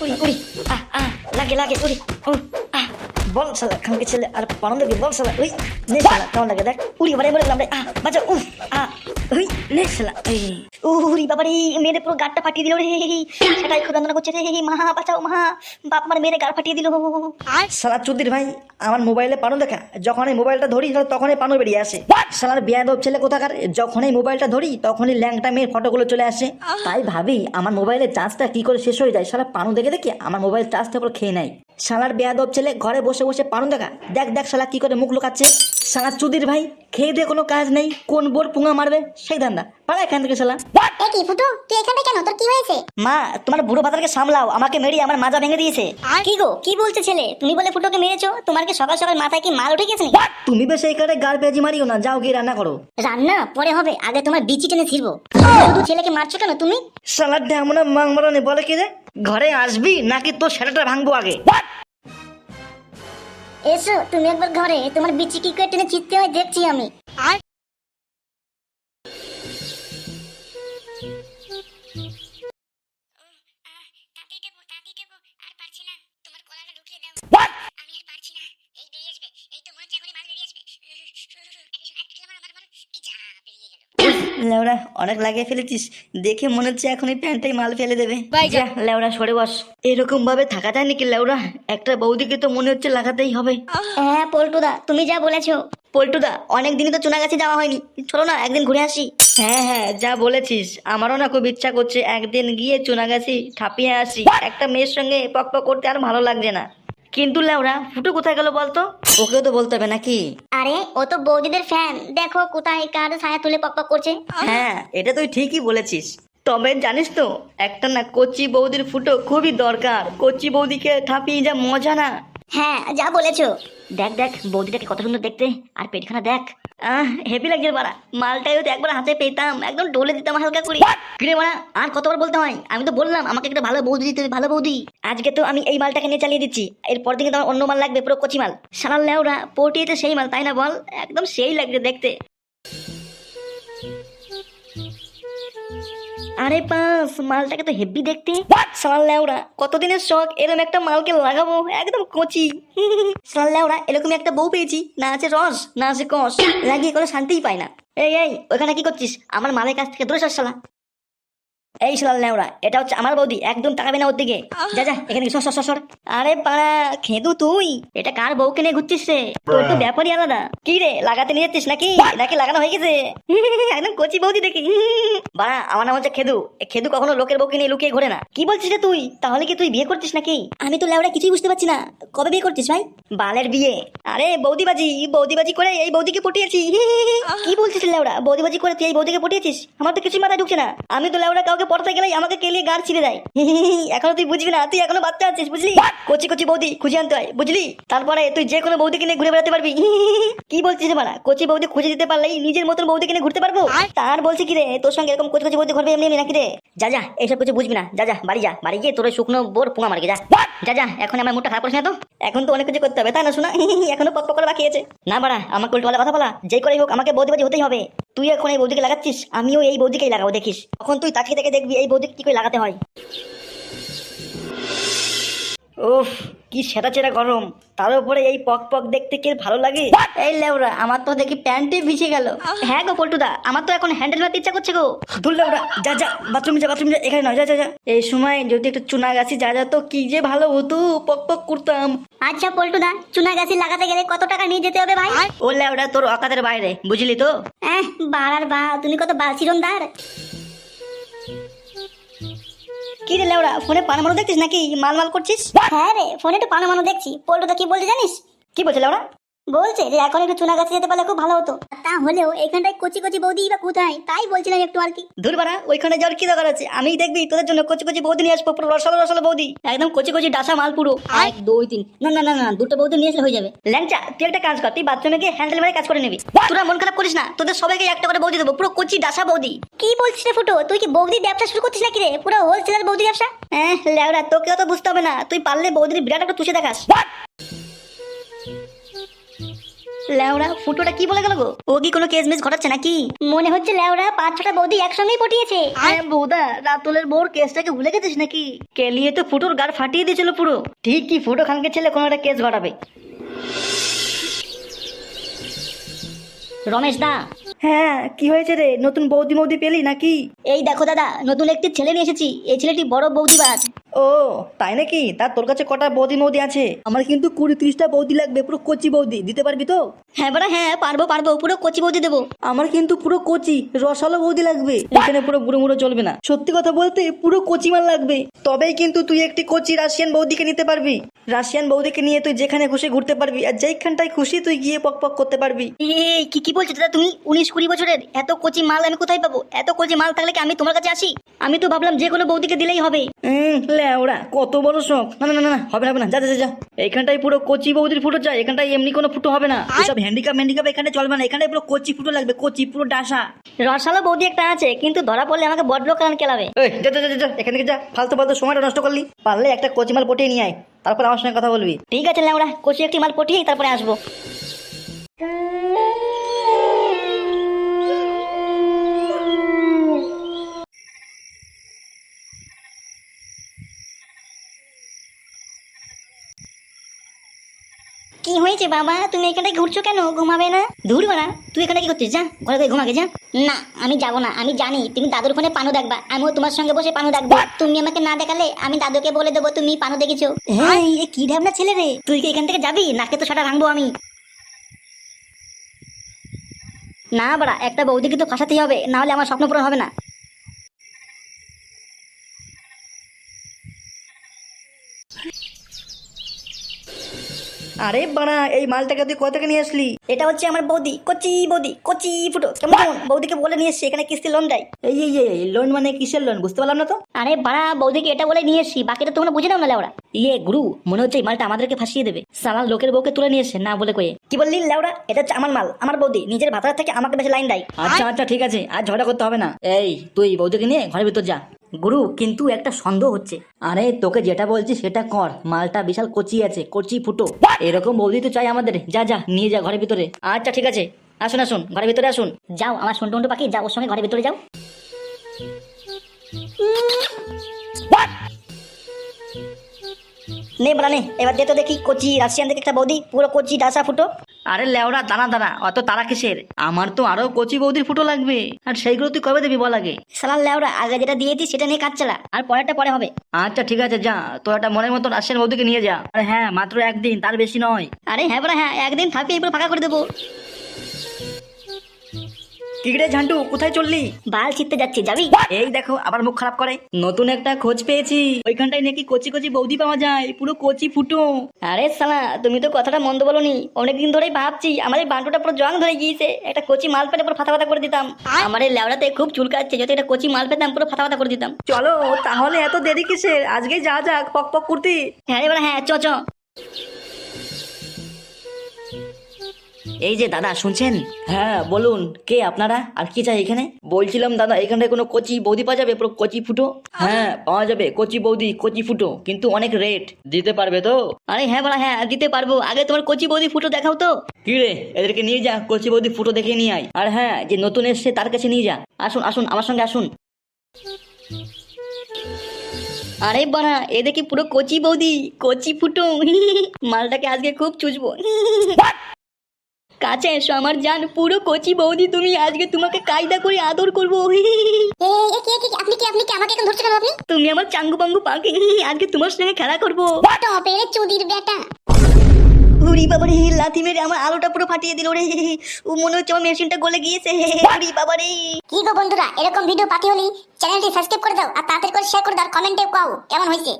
উড়ি উড়ি আহ আহ লাগে লাগে উড়ি আহ বল শালা খানকে ছেলে আর পানন্দ কি বল শালা উই নে শালা কেমন লাগে দেখ উড়ি বাবারে মরে গেলাম রে আহ বাঁচা উফ আহ উই নে শালা উড়ি বাবারে মেরে পুরো গাড়টা ফাটিয়ে দিল রে সেটাই খোদান্দনা করছে রে মা বাঁচাও মা বাপ মার মেরে গাড় ফাটিয়ে দিল শালা চুদির ভাই আমার মোবাইলে পানো দেখা যখন এই মোবাইলটা ধরি তখনই পানো বেরিয়ে আসে শালার বিয়াদব ছেলে কোথাকার যখন এই মোবাইলটা ধরি তখনই ল্যাংটা মেয়ের ফটোগুলো চলে আসে তাই ভাবি আমার মোবাইলের চার্জটা কি করে শেষ হয়ে যায় শালা পানু দেখে দেখে আমার মোবাইল চার্জটা পুরো খেয়ে নেয় শালার বেয়াদব ছেলে ঘরে বসে বসে পারুন দেখা। দেখ দেখ শালা কি করে মুখ লুকাচ্ছে। শালা চুদির ভাই খেয়ে দিয়ে কোনো কাজ নেই কোন বোর পুঙা মারবে সেই ধান্দা। পালা এখান থেকে শালা। কি ফুটু? তুই এখানে কেন? তোর কি হয়েছে? মা তোমার বুড়ো ভাতারকে সামলাও আমাকে মেরিয়ে আমার মাজা ভেঙে দিয়েছে। কি গো কি বলছে ছেলে? তুমি বলে ফুটোকে মেরেছো তোমার কি সকাল সকাল মাথায় কি মাল উঠে গেছে তুমি বেশ এই কারে গাড় পেঁয়াজি মারিও না যাও গিয়ে রান্না করো। রান্না? পরে হবে আগে তোমার বিচি টেনে ছিড়বো। শুধু ছেলেকে মারছো কেন তুমি? শালার ড্যামনা মাং মারানি বলে কি রে? ঘরে আসবি নাকি তোর সেটাটা ভাঙবো আগে? এসো তুমি একবার ঘরে তোমার বিচি কি করে টেনে চিৎতে হয় দেখছি আমি। লেওড়া অনেক লাগিয়ে ফেলেছিস। দেখে মনে হচ্ছে এখন এই প্যান্টটাই মাল ফেলে দেবে। যা লেওড়া সরে বস। এরকম ভাবে থাকা যায় নাকি লেওড়া একটা বৌদিকে তো মনে হচ্ছে লাগাতেই হবে। হ্যাঁ পল্টুদা তুমি যা বলেছ। পল্টুদা অনেক দিনই তো চুনাগাছি যাওয়া হয়নি। চলো না একদিন ঘুরে আসি। হ্যাঁ হ্যাঁ যা বলেছিস। আমারও না খুব ইচ্ছা করছে একদিন গিয়ে চুনাগাছি ঠাপিয়ে আসি। একটা মেয়ের সঙ্গে পক পক করতে আর ভালো লাগছে না। কিন্তু লাউরা ফুটো কোথায় গেল বলতো? ওকেও তো বলতে হবে নাকি? আরে ও তো বৌদিদের ফ্যান দেখো কোথায় কার ছায়া তুলে পক পক করছে। হ্যাঁ এটা তুই ঠিকই বলেছিস। তবে জানিস তো একটা না কচি বৌদির ফুটো খুবই দরকার। কচি বৌদিকে ঠাপিয়ে যা মজা না। হ্যাঁ যা বলেছ। দেখ দেখ বৌদিটাকে কত সুন্দর দেখতে। আর পেটখানা দেখ। আহ হেভি লাগছে বাড়া মালটাই তো একবার হাতে পেতাম। একদম ডলে দিতাম হালকা করে। কিরে বাড়া আর কতবার বলতে হয়? আমি তো বললাম আমাকে একটা ভালো বৌদি দিতে ভালো বৌদি। আজকে তো আমি এই মালটাকে নিয়ে চালিয়ে দিচ্ছি। এরপর দিকে তোমার অন্য মাল লাগবে পুরো কচি মাল। সারাল লেওরা পটিয়ে তো সেই মাল তাই না বল? একদম সেই লাগছে দেখতে। আরে পাঁচ মালটাকে তো হেভি দেখতে। সালাল লেওড়া কতদিনের শখ এরকম একটা মালকে লাগাবো, একদম কচি। সালাল লেওড়া এরকম একটা বউ পেয়েছি, না আছে রস, না আছে কষ, লাগিয়ে কোনো শান্তিই পায় না। এই এই, ওখানে কি করছিস? আমার মালের কাছ থেকে দূরে সর, শালা। এই সালাল লেওরা এটা হচ্ছে আমার বৌদি একদম তাকাবি না ওর দিকে। যা যা এখানে সর সর সর আরে পাড়া খেদু তুই এটা কার বউকে নিয়ে ঘুরছিস রে? তোর তো ব্যাপারই আলাদা। কি রে লাগাতে নিয়ে যাচ্ছিস নাকি? নাকি লাগানো হয়ে গেছে? একদম কচি বৌদি দেখি। বাড়া আমার নাম হচ্ছে খেদু। খেদু কখনো লোকের বউকে নিয়ে লুকিয়ে ঘোরে না। কি বলছিস রে তুই? তাহলে কি তুই বিয়ে করছিস নাকি? আমি তো লেওড়া কিছুই বুঝতে পারছি না। কবে বিয়ে করছিস ভাই? বালের বিয়ে। আরে বৌদিবাজি বৌদিবাজি করে এই বৌদিকে পটিয়েছি। কি বলছিস লেওড়া বৌদিবাজি করে তুই এই বৌদিকে পটিয়েছিস? আমার তো কিছুই মাথায় ঢুকছে না। আমি তো লেওড়া কাউকে পড়তে গেলেই আমাকে কেলিয়ে গাড় ছিঁড়ে দেয়? এখনও তুই বুঝবি না তুই এখনও বাচ্চা আছিস বুঝলি? কচি কচি বৌদি খুঁজে আনতে হয় বুঝলি? তারপরে তুই যে কোনো বৌদিকে নিয়ে ঘুরে বেড়াতে পারবি কি বলছিস বাড়া কচি বৌদি খুঁজে দিতে পারলেই নিজের মতন বৌদিকে নিয়ে ঘুরতে পারব? তার বলছি কি রে তোর সঙ্গে এরকম কচি কচি বৌদি ঘুরবে এমনি এমনি নাকি রে? যা যা এইসব কিছু বুঝবি না যা যা বাড়ি যা বাড়ি গিয়ে তোর শুকনো বোর পুঙা মারকে যা। যা যা এখন আমার মুখটা খারাপ করিস না তো? এখন তো অনেক কিছু করতে হবে তাই না শোনা? এখনও পক পক করে বাকি আছে। না বাড়া আমাকে উল্টো কথা বলা যেই করেই হোক আমাকে বৌদিবাজি হতেই হবে। তুই এখন এই বৌদিকে লাগাচ্ছিস? আমিও এই বৌদিকেই লাগাবো, দেখিস। তখন তুই তাকিয়ে দেখে দেখবি, এই বৌদিকে কি করে লাগাতে হয়? উফ কি সেটা চেরা গরম। তার উপরে এই পক পক দেখতে কি ভালো লাগে? এই লেওরা আমার তো দেখি প্যান্টে ভিজে গেল। হ্যাঁ গো পল্টুদা আমার তো এখন হ্যান্ডেল মারতে ইচ্ছা করছে গো। দূর লেওরা যা যা বাথরুমে যা বাথরুমে যা এখানে নয় যা যা যা। এই সময় যদি একটু চুনা গাছি যা যা তো কি যে ভালো হতো পক পক করতাম আচ্ছা পল্টুদা চুনা গাছি লাগাতে গেলে কত টাকা নিয়ে যেতে হবে ভাই? ও লেওরা তোর অকাতের বাইরে বুঝলি তো? হ্যাঁ বাড়ার বা তুমি কত বালচিরন্দার কি রে লেওড়া ফোনে পানামানো দেখছিস নাকি? মাল মাল করছিস? হ্যাঁ রে ফোনে তো পানো মানো দেখছি। তো কি বলছে জানিস? কি বলছে লেওরা? বলছে যে এখন একটু চুনা গাছে যেতে পারলে খুব ভালো হতো। তাহলেও এখানটায় কচি কচি বৌদি বা কোথায় তাই বলছিলাম একটু আর কি। দূর বাড়া ওইখানে যাওয়ার কি দরকার আছে? আমি দেখবি তোদের জন্য কচি কচি বৌদি নিয়ে আসব পুরো রসালো রসালো বৌদি। একদম কচি কচি ডাসা মাল পুরো। এক দুই তিন না না না না দুটো বৌদি নিয়ে আসলে হয়ে যাবে। ল্যাংচা তুই একটা কাজ কর তুই বাথরুমে গিয়ে হ্যান্ডেল মেরে কাজ করে নিবি। তোরা মন খারাপ করিস না তোদের সবাইকে একটা করে বৌদি দেবো পুরো কচি ডাসা বৌদি। কি বলছিস রে ফুটো তুই কি বৌদির ব্যবসা শুরু করছিস নাকি রে? পুরো হোলসেলার বৌদি ব্যবসা? হ্যাঁ ল্যাওরা তোকেও তো বুঝতে হবে না তুই পারলে বৌদির বিরাট একটা তুষে দেখাস। লেওড়া ফুটোটা কি বলে গেল গো? ও কি কোনো কেস মিস ঘটাচ্ছে নাকি? মনে হচ্ছে লেওরা পাঁচ ছটা বৌদি একসঙ্গেই পটিয়েছে। আরে? বৌদা রাতুলের বোর কেসটাকে ভুলে গেছিস নাকি? কেলিয়ে তো ফুটোর গাড় ফাটিয়ে দিয়েছিল পুরো। ঠিক কি ফুটো খানকে ছেলে কোনো একটা কেস ঘটাবে। রমেশ দা। হ্যাঁ কি হয়েছে রে? নতুন বৌদি মৌদি পেলি নাকি? এই দেখো দাদা নতুন একটি ছেলে নিয়ে এসেছি। এই ছেলেটি বড় বৌদিবাজ। ও তাই নাকি? তা তোর কাছে কটা বৌদি মৌদি আছে? আমার কিন্তু কুড়ি ত্রিশটা বৌদি লাগবে পুরো কচি বৌদি। দিতে পারবি তো? হ্যাঁ বড়া হ্যাঁ পারব পারব পুরো কচি বৌদি দেবো। আমার কিন্তু পুরো কচি রসালো বৌদি লাগবে। এখানে পুরো বুড়ো মুড়ো চলবে না। সত্যি কথা বলতে পুরো কচি মাল লাগবে। তবেই কিন্তু তুই একটি কচি রাশিয়ান বৌদিকে নিতে পারবি। রাশিয়ান বৌদিকে নিয়ে তুই যেখানে খুশি ঘুরতে পারবি আর যেইখানটায় খুশি তুই গিয়ে পক পক করতে পারবি। এই কি কি বলছো দাদা তুমি? উনিশ কুড়ি বছরের এত কচি মাল আমি কোথায় পাবো? এত কচি মাল থাকলে কি আমি তোমার কাছে আসি? আমি তো ভাবলাম যে কোনো বৌদিকে দিলেই হবে। হুম ওরা কত বড় শখ। না না না না হবে না হবে না যা যা যা, এইখানটায় পুরো কচি বৌদির ফুটো চাই এখানটায় এমনি কোনো ফুটো হবে না। এসব হ্যান্ডিক্যাপ হ্যান্ডিক্যাপ এখানে চলবে না এখানে পুরো কচি ফুটো লাগবে কচি পুরো ডাসা। রসালো বৌদি একটা আছে কিন্তু ধরা পড়লে আমাকে বড্র কারণ কেলাবে এই যা যা যা, যা, এখান থেকে যা ফালতু ফালতু সময়টা নষ্ট করলি। পারলে একটা কচি মাল পটিয়ে নিয়ে আয় তারপর আমার সঙ্গে কথা বলবি। ঠিক আছে ল্যাংড়া কচি একটি মাল পটিয়েই তারপরে আসব। হয়েছে বাবা তুমি এখানটায় ঘুরছো কেন? ঘুমাবে না? ধুরবা না তুই এখানে কি করছিস? যা ঘরে গিয়ে ঘুমাকে যা। না আমি যাব না আমি জানি তুমি দাদুর ফোনে পানু দেখবা আমিও তোমার সঙ্গে বসে পানু দেখব। তুমি আমাকে না দেখালে আমি দাদুকে বলে দেবো তুমি পানু দেখেছ। হ্যাঁ এ কি ঢাবনা ছেলে রে? তুই কি এখান থেকে যাবি? নাকে তো সাটা ভাঙবো আমি। না বাড়া একটা বৌদিকে তো ফাঁসাতেই হবে না হলে আমার স্বপ্ন পূরণ হবে না। আরে বানা এই মালটাকে তুই কোথা থেকে নিয়ে আসলি? এটা হচ্ছে আমার বৌদি কচি বৌদি কচি ফুটো। কেমন? কেমন বৌদিকে বলে নিয়ে এসছি এখানে কিস্তি লোন দেয়। এই এই এই লোন মানে কিসের লোন বুঝতে পারলাম না তো? আরে বাড়া বৌদিকে এটা বলে নিয়ে এসছি বাকিটা তোমরা বুঝে নাও না লেওড়া ইয়ে গুরু মনে হচ্ছে এই মালটা আমাদেরকে ফাঁসিয়ে দেবে। সালার লোকের বউকে তুলে নিয়ে এসে না বলে কয়ে। কি বললি লেওড়া? এটা হচ্ছে আমার মাল আমার বৌদি নিজের ভাতার থেকে আমাকে বেশি লাইন দেয়। আচ্ছা আচ্ছা ঠিক আছে আর ঝগড়া করতে হবে না। এই তুই বৌদিকে নিয়ে ঘরের ভিতর যা। গুরু কিন্তু একটা সন্দেহ হচ্ছে। আরে তোকে যেটা বলছি সেটা কর। মালটা বিশাল কচি আছে কচি ফুটো। এরকম বৌদি তো চাই আমাদের। যা যা নিয়ে যা ঘরের ভিতরে। আচ্ছা ঠিক আছে। আসুন আসুন ঘরের ভিতরে আসুন। যাও আমার সন্টু মন্টু পাখি যাও ওর সঙ্গে ঘরের ভিতরে যাও। নে বলা নে এবার দে তো দেখি কচি রাশিয়ান থেকে একটা বৌদি পুরো কচি ডাসা ফুটো। আরে লেওড়া দানা দানা অত তারা কিসের? আমার তো আরও কচি বৌদির ফুটো লাগবে। আর সেইগুলো তুই কবে দিবি বল আগে? সালার লেওরা আগে যেটা দিয়েছি সেটা নিয়ে কাজ চালা আর পরেরটা পরে হবে। আচ্ছা ঠিক আছে যা। তোর একটা মনের মতো রাশিয়ান বৌদিকে নিয়ে যা। আর হ্যাঁ মাত্র একদিন তার বেশি নয়। আরে হ্যাঁ বড়া হ্যাঁ একদিন থাকি এরপর ফাঁকা করে দেবো। কি রে ঝান্টু কোথায় চললি? বাল ছিটতে যাচ্ছি যাবি? এই দেখো আবার মুখ খারাপ করে। নতুন একটা খোঁজ পেয়েছি। ওইখানটায় নাকি কচি কচি বৌদি পাওয়া যায় পুরো কচি ফুটো। আরে সালা তুমি তো কথাটা মন্দ বলনি। অনেকদিন ধরেই ভাবছি আমার এই বান্টুটা পুরো জং ধরে গিয়েছে। একটা কচি মাল পেলে পুরো ফাতা ফাতা করে দিতাম। আমার এই লেওড়াতে খুব চুলকাচ্ছে যদি একটা কচি মাল পেতাম পুরো ফাতা ফাতা করে দিতাম। চলো তাহলে এত দেরি কিসের? আজকে যা যাক পক পক করতে। হ্যাঁ রে বড়া হ্যাঁ চ চ। এই যে দাদা, শুনছেন? হ্যাঁ বলুন, কে আপনারা? আর কি চাই এখানে? বলছিলাম, দাদা, এখানটায় কোনো কচি বৌদি পাওয়া যাবে? পুরো কচি ফুটো? হ্যাঁ পাওয়া যাবে, কচি বৌদি, কচি ফুটো, কিন্তু অনেক রেট দিতে পারবে তো? আরে হ্যাঁ বড়া হ্যাঁ দিতে পারব। আগে তোমার কচি বৌদি ফুটো দেখাও তো। কি রে, এদেরকে নিয়ে যা, কচি বৌদি ফুটো দেখে নিয়ে আয়। আর হ্যাঁ যে নতুন এসছে, তার কাছে নিয়ে যা। আসুন আসুন, আমার সঙ্গে আসুন। আরে বানা এ দেখি পুরো কচি বৌদি, কচি ফুটো। মালটাকে আজকে খুব চুষবো। কাছে এসো আমার জান পুরো কচি বৌদি তুমি আজকে তোমাকে কায়দা করে আদর করব? আপনি কি আপনি কি আমাকে এখন আপনি? তুমি আমার চাঙ্গু পাঙ্গু পাখি আজকে তোমার সঙ্গে খেলা করব। চুদির বেটা। উরি বাবা রে লাথি মেরে আমার আলোটা পুরো ফাটিয়ে দিল রে ও মনে হচ্ছে আমার মেশিনটা গলে গিয়েছে উরি বাবা রে কি গো বন্ধুরা এরকম ভিডিও পাতি হলি চ্যানেলটি সাবস্ক্রাইব করে দাও আর তাড়াতাড়ি করে শেয়ার করে দাও কমেন্টে কাও কেমন হয়েছে?